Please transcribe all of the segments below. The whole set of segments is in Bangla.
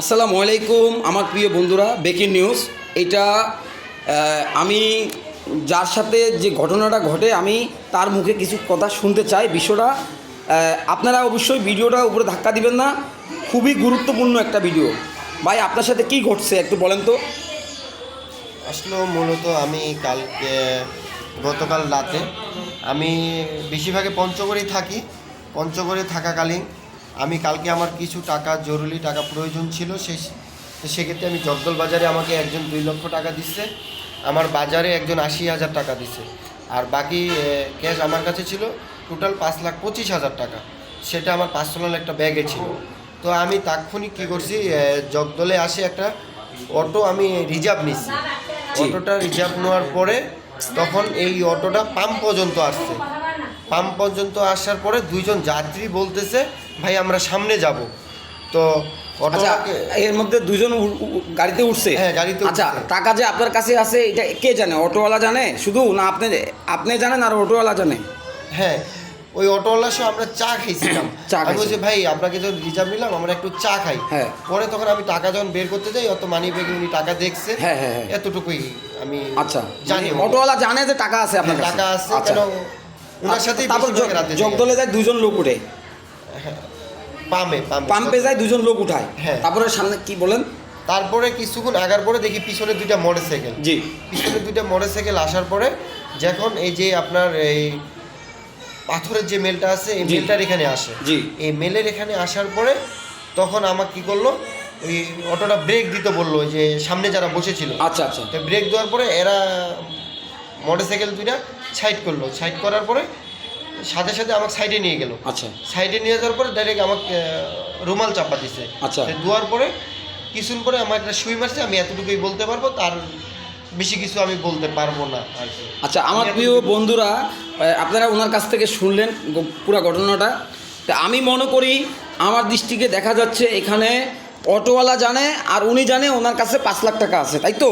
আসসালামু আলাইকুম, আমার প্রিয় বন্ধুরা বেকিং নিউজ এটা আমি যার সাথে যে ঘটনাটা ঘটে, আমি তার মুখে কিছু কথা শুনতে চাই। বিষয়টা আপনারা অবশ্যই ভিডিওটা উপরে ধাক্কা দিবেন না। খুবই গুরুত্বপূর্ণ একটা ভিডিও। ভাই, আপনার সাথে কি ঘটছে, একটু বলেন তো। আসলে মূলত আমি কালকে, গতকাল রাতে। আমি বেশিরভাগে পঞ্চগড়েই থাকি। পঞ্চগড়ে থাকাকালীন আমি কালকে আমার কিছু টাকা জরুরি টাকা প্রয়োজন ছিল সেই তো সেক্ষেত্রে আমি জগদল বাজারে আমাকে একজন দুই লক্ষ টাকা দিচ্ছে আমার বাজারে একজন আশি হাজার টাকা দিচ্ছে আর বাকি ক্যাশ আমার কাছে ছিল টোটাল পাঁচ লাখ পঁচিশ হাজার টাকা। সেটা আমার পার্সোনাল একটা ব্যাগে ছিল। তো আমি তাৎক্ষণিক কী করছি জগদলে আসে একটা অটো আমি রিজার্ভ নিচ্ছি। অটোটা রিজার্ভ নেওয়ার পরে তখন এই অটোটা পাম্প পর্যন্ত আসছে। পাম্প পর্যন্ত আসার পরে দুইজন যাত্রী বলতেছে ভাই আমরা সামনে যাব। তো আচ্ছা এর মধ্যে দুজন গাড়িতে উঠছে? হ্যাঁ, গাড়িতে আচ্ছা টাকা যে আপনার কাছে আছে এটা কে জানে? অটোওয়ালা জানে? শুধু না আপনি আপনি জানেন আর অটোওয়ালা জানে? হ্যাঁ ওই অটোওয়ালার সাথে আমরা চা খাইছিলাম। চা আমি বলছি ভাই আপনাকে যখন রিজার্ভ নিলাম আমরা একটু চা খাই। হ্যাঁ। পরে তখন আমি টাকা যখন বের করতে যাই অত মানি ব্যাগে উনি টাকা দেখছে। হ্যাঁ, হ্যাঁ, হ্যাঁ। এতটুকুই আমি আচ্ছা জানি। মানে অটোওয়ালা জানে যে টাকা আছে আপনার টাকা আছে আচ্ছা। কেন ওনার তারপর রাতে জগদলে যায় দুজন লোক উঠে। পামে পামে। পাম্পে যায় দুজন লোক উঠায়। হ্যাঁ। তারপরে সামনে কি বলেন? তারপরে কিছুক্ষণ আগার পরে দেখি পিছনে দুইটা মোটর সাইকেল জি। পিছনে দুইটা মোটর সাইকেল আসার পরে যখন এই যে আপনার এই পাথরের যে মেলটা আছে এই মেলটার এখানে আসে। জি। এই মেলের এখানে আসার পরে তখন আমাকে কি করল ওই অটোটা ব্রেক দিতে বলল যে সামনে যারা বসেছিল। আচ্ছা আচ্ছা। তো ব্রেক দেওয়ার পরে এরা মোটর সাইকেল দুইটা সাইড করল। সাইড করার পরে সাথে সাথে আমাকে সাইডে নিয়ে গেল। আচ্ছা। সাইডে নিয়ে যাওয়ার পরে ডাইরেক্ট আমাকে রুমাল চাপা দিছে। আচ্ছা। তো দেওয়ার পরে কিছুদিন পরে আমার একটা সুই মারছে আমি এতটুকুই বলতে পারব তার বেশি কিছু আমি বলতে পারব না আর কি। আচ্ছা আমার প্রিয় বন্ধুরা আপনারা ওনার কাছ থেকে শুনলেন পুরো ঘটনাটা। তা আমি মনে করি আমার দৃষ্টিকে দেখা যাচ্ছে এখানে অটোওয়ালা জানে আর উনি জানে ওনার কাছে পাঁচ লাখ টাকা আছে তাই তো?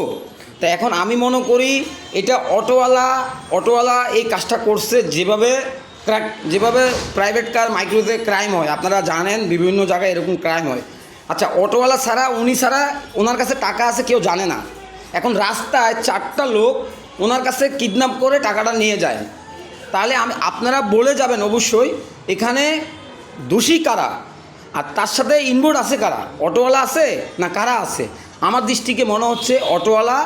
তা এখন আমি মনে করি এটা অটোওয়ালা অটোওয়ালা এই কাজটা করছে যেভাবে যেভাবে প্রাইভেট কার মাইক্রোতে ক্রাইম হয়। আপনারা জানেন, বিভিন্ন জায়গায় এরকম ক্রাইম হয়। আচ্ছা অটোওয়ালা ছাড়া, উনি ছাড়া ওনার কাছে টাকা আছে কেউ জানে না। এখন রাস্তায় চারটা লোক ওনার কাছে কিডন্যাপ করে টাকাটা নিয়ে যায়। তাহলে আমি, আপনারা বলে যাবেন অবশ্যই, এখানে দোষী কারা? আর তার সাথে ইনভোর্ড আছে কারা? অটোওয়ালা আছে না কারা আছে? আমার দৃষ্টিকে মনে হচ্ছে অটোওয়ালা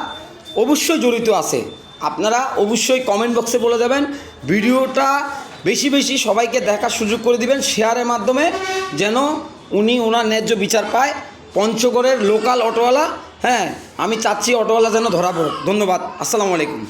অবশ্যই জড়িত আছে। আপনারা অবশ্যই কমেন্ট বক্সে বলে দেবেন। ভিডিওটা বেশি বেশি সবাইকে দেখার সুযোগ করে দিবেন শেয়ারের মাধ্যমে, যেন উনি ওনার ন্যায্য বিচার পায়। পঞ্চগড়ের লোকাল অটোওয়ালা হ্যাঁ আমি চাচ্ছি অটোওয়ালা যেন ধরা পড়ুক। ধন্যবাদ। আসসালামু আলাইকুম।